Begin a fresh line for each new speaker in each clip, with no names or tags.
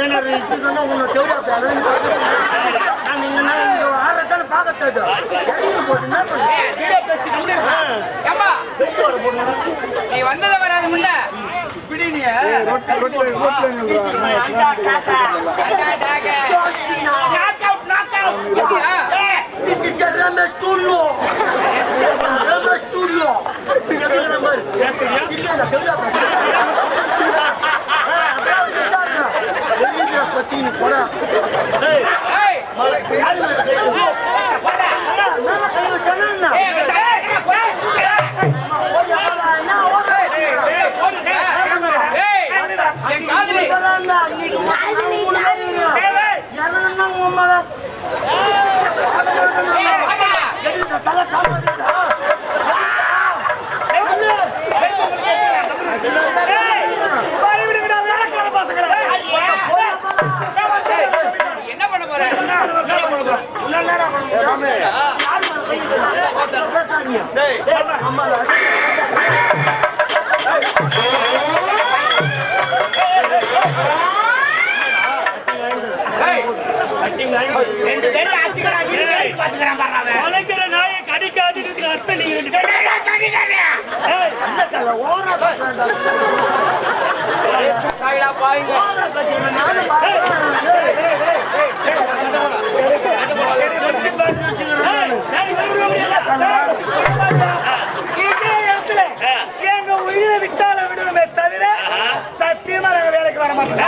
ಏನಾದ್ರು ಇಷ್ಟಿದ್ರು ಒಂದು ತೆವಡಿ ಹಾಕ್ತಾರೆ ನಾನು
ಹಿಂಗೆ ಆರು ಜನ
ಪಾಕತ್ತದು ಎಲ್ಲಿರ್ಬೋದು நீ
வந்தத வராது முன்ன இப்படி நீ
This is பத்தி
கூட. இடத்துல எங்க உயிரை விட்டால வேலைக்கு வர மாட்டோம்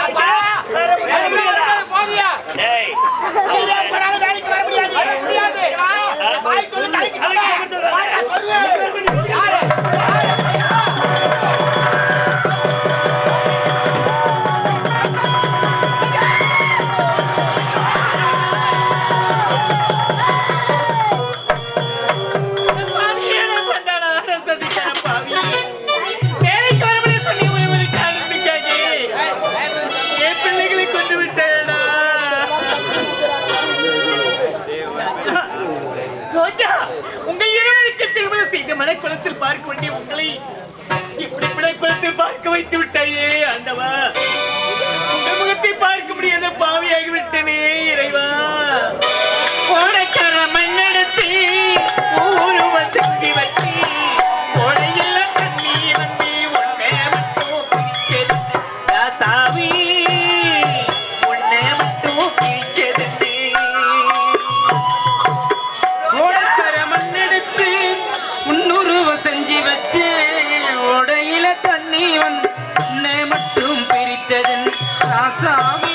மலைக்குளத்தில் பார்க்க வேண்டிய உங்களை இப்படி பிழைக்குளத்தில் பார்க்க வைத்து விட்டாயே அந்தவா உங்கள் முகத்தை பார்க்க முடியாத பாவியாகிவிட்டனே இறைவா. கோடைக்கார மண்ணெடுத்து
ஊர்
awesome.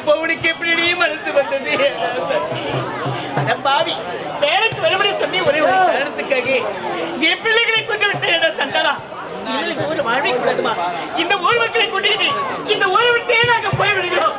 அம்மா பவுனுக்கு எப்படி மனசு வந்தது? அட பாவி வேலைக்கு வரும்படி சொல்லி ஒரே ஒரு காரணத்துக்காக. என் பிள்ளைகளை கொண்டு விட்ட இடம் சண்டலா இவளுக்கு ஒரு வாழ்வை கூடாதுமா இந்த ஊர் மக்களை கொண்டுகிட்டு இந்த ஊரை விட்டே நாங்க போய் விடுகிறோம்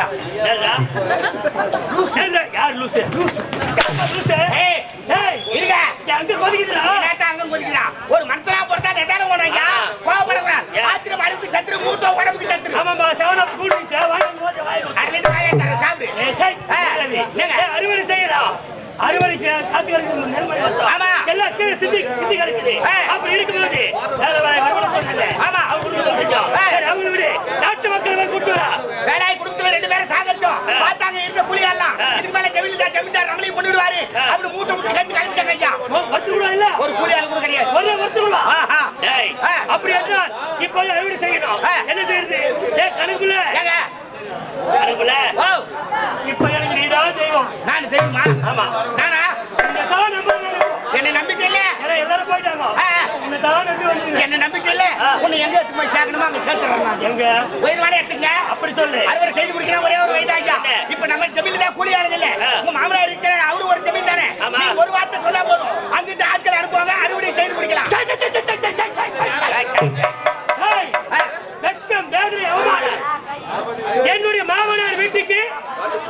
போடா லூஸ் யார் லூஸ் லூஸ் லூஸ்
ஏய்
ஏய்
இருங்க
அங்க கொதிக்குதுடா
நேத்தா அங்க கொதிக்குதுடா ஒரு மனுஷனா பொறுத்தா நெதான போனாங்க கோவப்பட கூடாது ஆத்திர மடக்கு சத்துரு மூத்த உடம்புக்கு சத்துரு
ஆமாமா செவன கூடி செவாய் வாய்
அடலே வாயை தர சாப்பிடு
ஏய் சை என்னங்க அறுவடை செய்யடா அறுவடை காத்து கிடக்குது, நெல்மணி. எல்லாம் கீழே சிந்தி சிந்தி கிடக்குது. அப்படி இருக்கும்போது.
ஆமா.
அவங்களை விடு. நாட்டு மக்களை கூட்டு வரா.
வேலாய் குடும்பத்துல ரெண்டு பேரும் சாகடிச்சோம் பார்த்தாங்க இருந்த குழியெல்லாம்
ஆ.
இதுக்கு மேல ஜமீன்தார் ஜமீன்தார் நம்மளையும் கொண்டுடுவாரு
ஆ.
அப்படி மூட்டை முடிச்சு கட்டி கிளம்பிட்டாங்க ஐயா
ஓ, வறுத்து விடுவா இல்ல?
ஒரு கூலியாள் கூட கிடையாது
ஒரே விடுவா. அப்படி என்றால் இப்போது அறுவடை செய்யணும். என்ன செய்யறது ஏ கணக்குல கணக்குல இப்ப ஆமா.
நானா. என்ன நம்பிக்கை இல்ல?
எல்லாரும் போயிட்டாங்க.
என்ன நம்பிக்கை இல்ல. உன்னை எங்க எடுத்து போய் சேர்க்கணுமோ? அங்க சேர்த்துறோம்
எங்க?
உயிர் வாடகை எடுத்துங்க
அப்படி சொல்லு.
அறுவடை செய்து முடிக்கிற ஒரே ஒரு
என்ன?
இப்ப நம்ம ஜமீன் தான் கூலி ஆளுங்க இல்ல. உங்க மாமனார் இருக்கிற அவரு ஒரு ஜமீன் தானே? ஒரு வார்த்தை சொன்னா போதும். அங்கிட்டு ஆட்கள் அனுப்புவாங்க. அறுவடை செய்து முடிக்கலாம்.
வேதனை அவமானம். என்னுடைய மாமனார் வீட்டுக்கு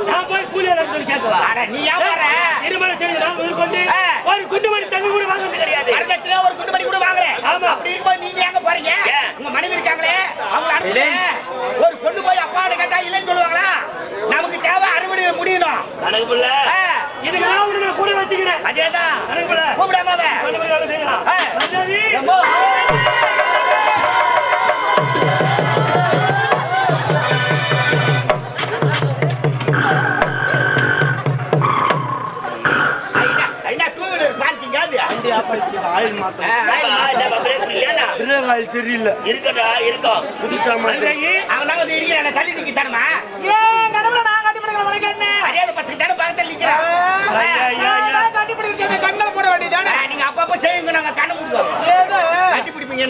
நான் போய் கூலி கேட்கவா?
அட, நீ ஏன் வர?
திருமணம் செய்து நான் உயிர் கொண்டு
ஆ.
ஒரு குண்டுமணி தங்க கூட வாங்குறது கிடையாது.
வரதட்சணை ஒரு குண்டு மணி கூட வாங்கல
ஆமா.
அப்படி இருக்கும்போது நீங்க எங்க போறீங்க? உங்க மனைவி இருக்காங்களே? அவங்க ஒரு பொண்ணு போய் அப்பாட்ட கேட்டா இல்லைன்னு சொல்லுவாங்களா? நமக்கு தேவை அறுவடை முடியணும். ஆ.
இதுக்கு நான் உனக்கு கூட வச்சுக்கிறேன்.
அதேதான்.
புள்ள.
கூப்பிடாம
செய்யலாம்.
சரியில்லை
இருக்கட்டா இருக்கும்
புதுசா
மாதிரி
அவன் நாங்க இடிக்க என்ன தள்ளி நிக்க தரமா
ஏன் கடவுள நான் கட்டி பண்ணுங்க உனக்கு என்ன
அறியாத அப்பப்ப செய்யுங்க நாங்க கண்ணு மூடுவோம். கட்டி பிடிப்பீங்க?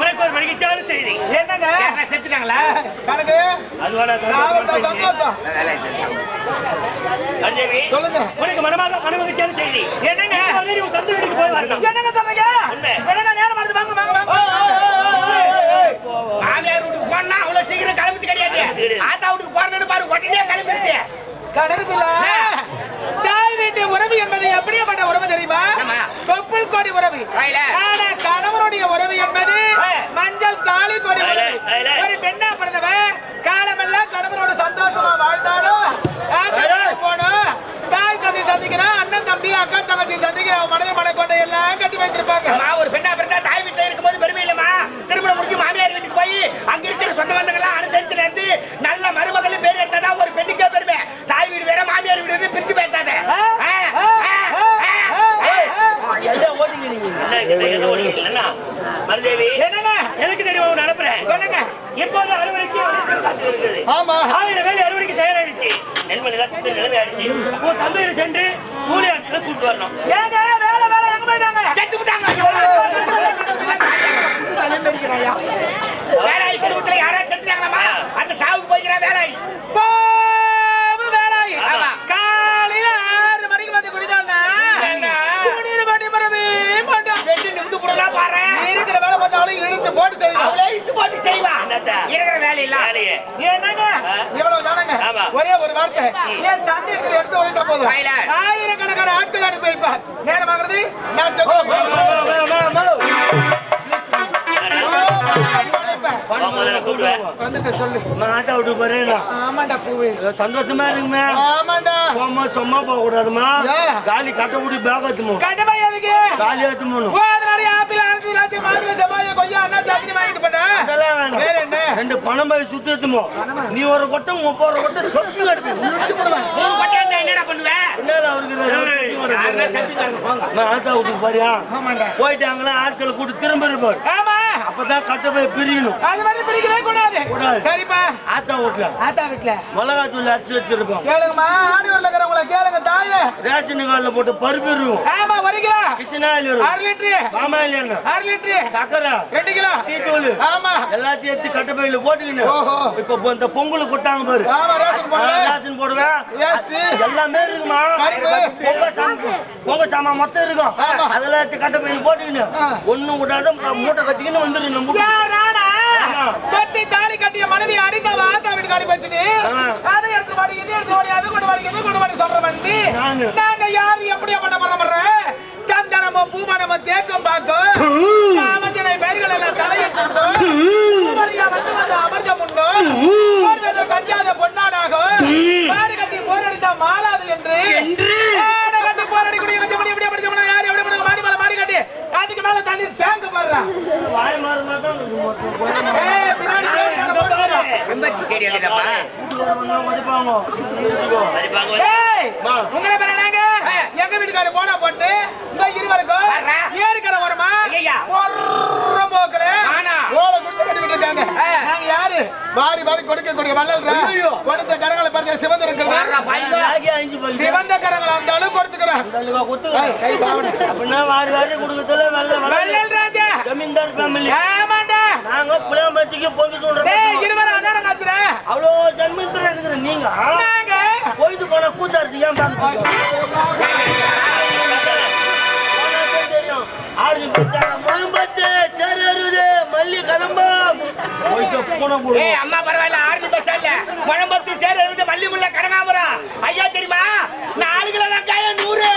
உனக்கு ஒரு மகிழ்ச்சியான செய்தி.
என்னங்க?
செத்துட்டாங்களா?
கணக்கு. சந்தோஷம். சொல்லுங்க.
உனக்கு மனமாக மனமகிழ்ச்சியான செய்தி.
என்னங்க?
தந்தை வீட்டுக்கு போய் வரணும்
என்னங்க நேரம் வாங்க வாங்க
மாமியார் வீட்டுக்கு போனா அவ்வளவு சீக்கிரம் கிளம்பிட்டு கிடையாது. ஆத்தா வீட்டுக்கு போறேன்னு பாரு உடனே கிளம்பிடுச்சு
கணக்கு தாய் வீட்டு உறவு என்பது எப்படியாப்பட்ட உறவு தெரியுமா. தொப்புள் கொடி உறவு. ஆனா கணவனுடைய உறவு என்பது. மஞ்சள் தாலி கொடி உறவு. ஒரு பெண்ணா பிறந்தவ காலமெல்லாம் கணவனோட சந்தோஷமா வாழ்ந்தாலும் போகணும் தாய் தந்தை சந்திக்கிறோம் அண்ணன் தம்பி அக்கா தங்கச்சி சந்திக்கிறோம் அவன் மனைவி மனக்கோட்டை எல்லாம் கட்டி வைத்திருப்பாங்க.
ஒரு பெண்ணா பிறந்தா தாய் வீட்டுல இருக்கும்போது பெருமை இல்லம்மா. திருமணம் முடிஞ்சு மாமியார் வீட்டுக்கு போய் அங்க இருக்கிற சொந்த பந்தங்கள்லாம் அனுசரிச்சு நடந்து நல்ல மருமகள் பேர் எடுத்ததா ஒரு பெண்ணுக்கே பெருமை. தாய் வீடு வேற மாமியார் வீடு பிரிச்சு பேசாத.
மருதேவி
என்னங்க?
எனக்கு தெரியுமா உன் அனுப்புறேன்.
சொல்லுங்க.
இப்போது அறுவடைக்கு அவனுக்கு காத்து இருக்கிறது
ஆமா.
ஆயிரம் வேலை அறுவடைக்கு தயாராகிடுச்சு நெல்மணி நிலைமை ஆயிடுச்சு உன் தந்தையில சென்று கூலி ஆட்களை கூட்டு வரணும்.
ஏங்க வேலை வேலை எங்க போயிட்டாங்க?
செத்து விட்டாங்க. வேலை குடும்பத்துல யாராவது செத்துட்டாங்களாமா? அந்த சாவுக்கு போய்க்கிறேன் வேலை
இருக்கிற வேலை பார்த்தாலும் இழுத்து போட்டு செய்வான்.
அவளே இஷ்டு போட்டு செய்வா.
என்னத்த?
இருக்கிற வேலை இல்ல
வேலையே
என்னங்க? இவ்வளவு தானங்க? ஒரே ஒரு வார்த்தை. என் தந்தை இடத்துல எடுத்து ஒழித்தா போதும். ஆயிரக்கணக்கான ஆட்கள் அனுப்பி வைப்பார். நேரமாகிறது? நான்
சந்தோஷமா இருக்குமே. சும்மா போக கூடாதுமா
ஏன்?
காலி கட்ட பேக் காலி
கொய்யா அண்ணா சாத்தினி வாங்கிட்டு போட்டேன்
அதெல்லாம் வேணாம்.
வேற என்ன?
ரெண்டு பணம் போய் சுத்தி நீ ஒரு கொட்டை முப்பது ஒரு கொட்டை சொத்து எடுப்பீங்க
மூணு கொட்டை இருந்தா என்னடா பண்ணுவ?
என்னடா அவருக்கு ஆத்தா வீட்டுக்கு பாரியா போயிட்டாங்களா? ஆட்களை கூட்டு திரும்ப இருப்பார்.
ஆமா.
அப்பதான் கட்ட போய் பிரியணும்.
அது மாதிரி பிரிக்கவே கூடாது.
கூடாது.
சரிப்பா.
ஆத்தா வீட்டுல
ஆத்தா வீட்டுல
மிளகாத்தூள் அரைச்சு வச்சிருப்போம்.
கேளுங்கம்மா. ஆடியூர்ல இருக்கிறவங்கள கேளுங்க தாயே.
ரேஷன் கார்டுல போட்டு பருப்பு இருக்கும்
ஆமா ஒரு கிலோ.
கிச்சனா இருக்கும்
அரை லிட்டரு
பாமாயில் எண்ணெய்
அரை லிட்டரு
சக்கரை.
ரெண்டு கிலோ.
டீ தூள்.
ஆமா.
எல்லாத்தையும் எடுத்து கட்ட பையில போட்டுக்கின்னு.
ஓஹோ.
இப்ப இந்த பொங்கல் கொட்டாங்க பாரு.
ஆமா ரேஷன் போடுவேன்
ரேஷன் போடுவேன். எல்லாமே இருக்குமா. பொங்க சாமான். பொங்க சாமான் மொத்தம் இருக்கும். அதெல்லாம் எடுத்து கட்ட பையில போட்டுக்கின்னு.
ஆ.
ஒண்ணும் விடாத மூட்டை கட்டிக்கின்னு வந்துரு.
கட்டி தாலி கட்டிய மனைவி அடித்தவ ஆத்தா வீட்டுக்கு அனுப்பி வச்சுட்டு
ஆமா.
அதை எடுத்து வாடி இது எடுத்து வாடி அது கொண்டு வாடி இது கொண்டு சொல்ற
நானு.
நாங்க யாரு? எப்படியா பண்ண பண்ற சந்தனமோ பூமணமோ தேக்கம் பார்க்கும் சாமத்தினை பேர்கள் எல்லாம் தலையை வந்து வந்து அமிர்தம் உண்டோ. கஞ்சாத பொன்னாடாகும் மாடு கட்டி போரடித்தா மாலாது என்று. கட்டி போரடிக்கூடிய வச்சு இப்படி இப்படி படிச்சோம்னா யாரு எப்படி மாடி மேல மாடி கட்டி. அதுக்கு மேல தண்ணி தேங்க போடுறா
வாய் மாறு மாட்டோம்
ஏய் பின்னாடி பேர் போட போடுறா.
செம்பருத்தி செடி
உங்களை எங்க வீட்டுக்காரர் போனா போட்டு இந்த இருவருக்கும்
வர்றா.
ஏரிக்கரை ஓரமா ஓலை கட்டிட்டு இருக்காங்க நாங்க யாரு வாரி வாரி கொடுக்கக்கூடிய வள்ளல்ற
ஐயோ.
கொடுத்த கரங்களை பார்த்து சிவந்து இருக்கிறது சிவந்த கரங்களை அந்த அளவு கொடுத்துக்கிறேன் கை பாவனை
அப்படின்னா வாரி வாரி கொடுக்கறதுல
வள்ளல் ராஜா
ஜமீன்தார் ஃபேமிலி
ஆமாண்டா
நாங்க புளியாம்பட்டிக்கு பொங்கி
டேய்
சொல்றோம்
இருவரும் அண்ணாடம் காச்சுற
அவ்வளோ ஜமீன்தார் இருக்கிற நீங்க
நாங்க
போயிட்டு போன கூத்தாடுறது ஏன் பாக்குறீங்க தெரியும். ஆறு முழம்பத்து சேரு அறுபது மல்லி கதம்பம்.
அம்மா பரவாயில்ல ஆர்மி பஸ் இல்ல. குழம்பத்து சேர் மல்லி முல்ல கடங்காமரம் ஐயா தெரியுமா? நாலு கிலோ வெங்காயம் நூறு.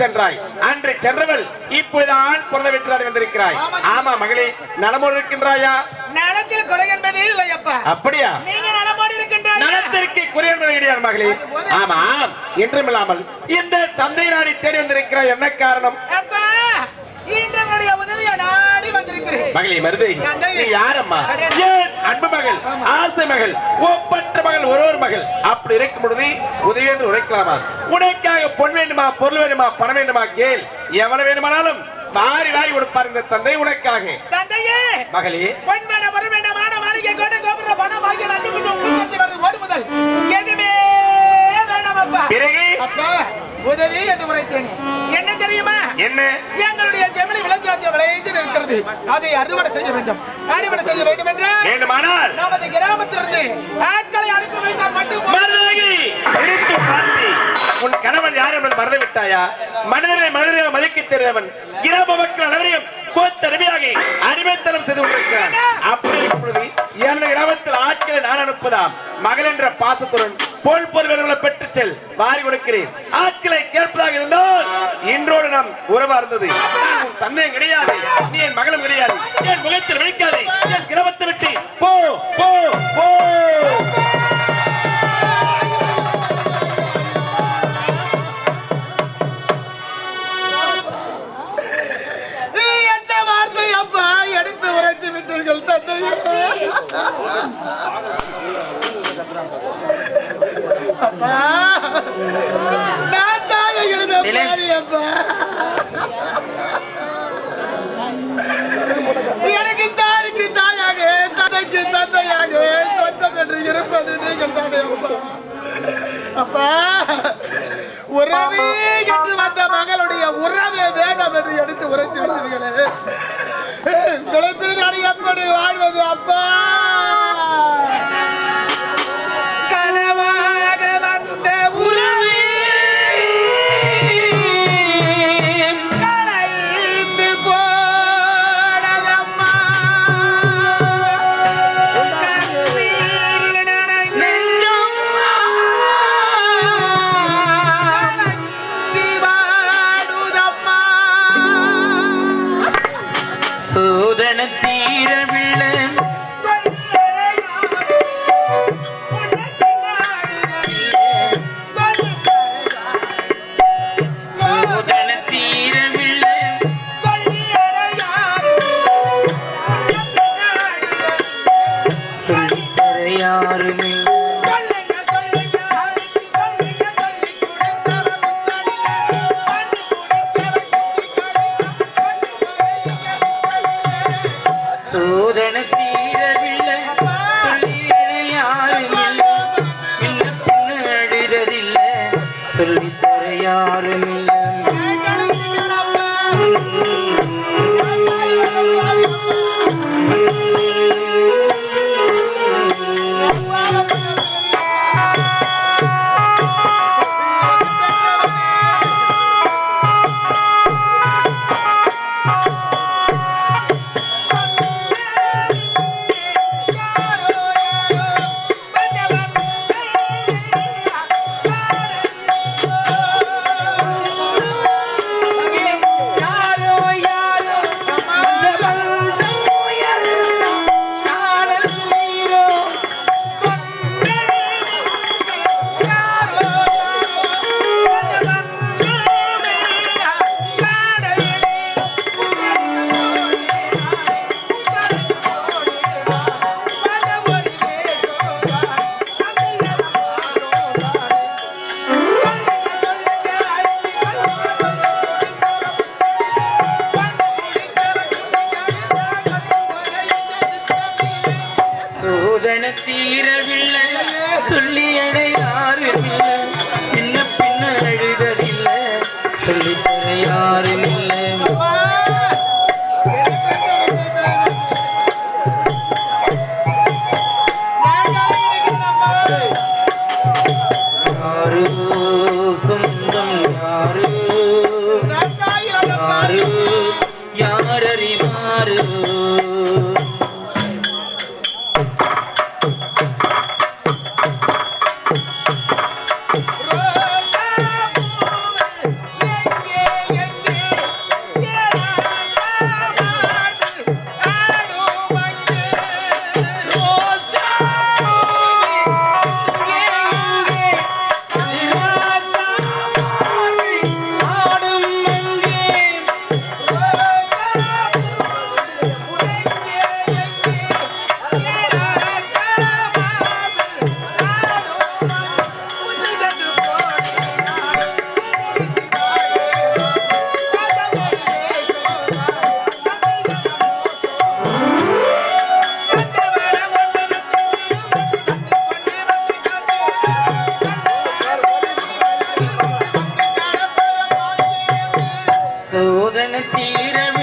சென்றாய். அன்று சென்றவள் இப்போது ஆண் பிறந்த விட்டார் வந்திருக்கிறாய். ஆமா மகளே நலமோடு இருக்கின்றாயா?
நலத்தில் குறை என்பதே இல்லை அப்பா.
அப்படியா?
நீங்க நலமோடு இருக்கின்றாய்?
நலத்திற்கு குறையன்பது கிடையாது மகளே. ஆமா என்றுமில்லாமல் இந்த தந்தை நாடி தேடி வந்திருக்கிறாய். என்ன காரணம்? மகளே
தந்தை.
நீ யாரம்மா? அன்பு மகள் ஆசை மகள் ஒப்பற்ற மகள் ஒருவர் மகள்? அப்படி இருக்கும் பொழுது உதவி என்று உழைக்கலாமா உனக்காக பொன் வேண்டுமா பொருள் வேண்டுமா பணம் வேண்டுமா கேள். எவ்வளவு வேண்டுமானாலும் வாரி வாரி கொடுப்பார் இந்த தந்தை உனக்காக.
தந்தையே!
மகளே.
பொன் வேண்டாம் பொருள் வேண்டாம் மாளிகை கோட்டை கோபுர பணம் வாங்கி அஞ்சு முன்னூறு முன்னூத்தி வருது ஓடு முதல். எதுவுமே
பிறகு?
அப்பா உதவி என்று உரைத்தேன். என்ன தெரியுமா?
என்ன?
எங்களுடைய ஜெமினி விளைச்சலத்தை விளைந்து நிற்கிறது அதை அறுவடை செய்ய வேண்டும். அறுவடை செய்ய வேண்டும் என்றால்
வேண்டுமானால்
நமது கிராமத்திலிருந்து ஆட்களை அனுப்பி வைத்தால் மட்டும்
உன் கணவன் யார் என்பதை மறந்து விட்டாயா மனிதனை மனிதனை மதிக்க தெரிந்தவன். கிராம மக்கள் அனைவரையும் கோத்த அடிமையாகி அடிமைத்தனம் செய்து கொண்டிருக்கிறான். அப்படி பொழுது எனது கிராமத்தில் ஆட்களை நான் அனுப்பதாம் மகள் என்ற பாசத்துடன் போல் பெற்று செல். வாரி கொடுக்கிறேன். ஆட்களை கேட்பதாக இருந்தால் இன்றோடு நாம் உறவா இருந்தது. நான் உன் கிடையாது. நீ என் மகளும் கிடையாது. என் முகத்தில் விழிக்காதே. என் கிரமத்தை விட்டு போ போ போ.
வார்த்தை விட்டீர்கள் தந்தையே. நான் தாயை எழுத பாரி அப்பா. எனக்கு தாய்க்கு தாயாக தந்தைக்கு தந்தையாக சொந்தம் என்று இருப்பது நீங்கள் தானே அப்பா. அப்பா உறவே என்று வந்த மகளுடைய உறவே வேண்டாம் என்று எடுத்து உரைத்து விட்டீர்களே. பிழைப்பினால் எப்படி வாழ்வது அப்பா?
சோதனை
தீரம்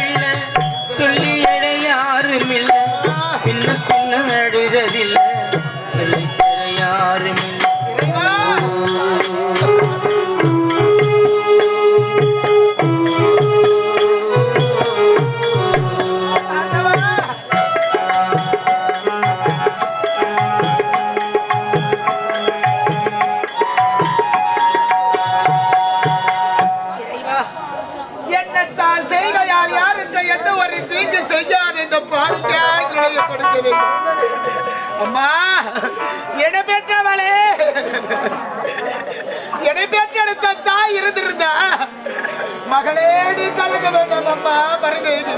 கொடுக்க வேண்டும் அம்மா என பெற்றவளே. பெற்றெடுத்த தாய் இருந்திருந்தா. மகளே நீ கலக்க வேண்டாம் அம்மா மருந்தேது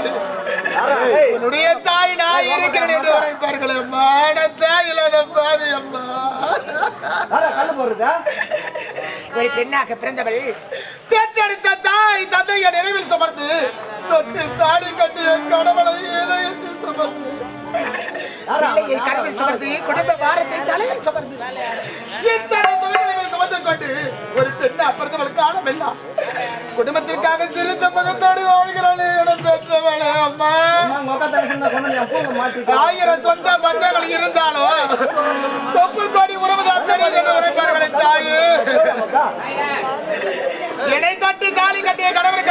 உன்னுடைய தாய் நான் இருக்கிறேன் என்று உரைப்பார்கள். அம்மா நான் தாய் இல்லாத பாவி அம்மா.
ஒரு பெண்ணாக பிறந்தவள்
பெற்றெடுத்த தாய் தந்தைய நினைவில் சுமர்ந்து தொட்டு தாடி கட்டிய கடவுளை இதயத்தில் சுமர்ந்து
பிள்ளையை சுமர்ந்து குடும்ப பாரத்தை தலையில் சுமர்ந்து
இத்தனை துணைகளை சுமந்து கொண்டு ஒரு பெண்ணை அப்புறத்தவள் குடும்பத்திற்காக சிரித்த முகத்தோடு வாழ்கிறாளே என பெற்றவளே அம்மா. ஆயிரம் சொந்த பந்தங்கள் இருந்தாலும் தொப்பு கோடி உறவுதான் பெரியது என்று உரைப்பார்களே தாயே. என்னை தொட்டு தாலி கட்டிய கணவருக்கு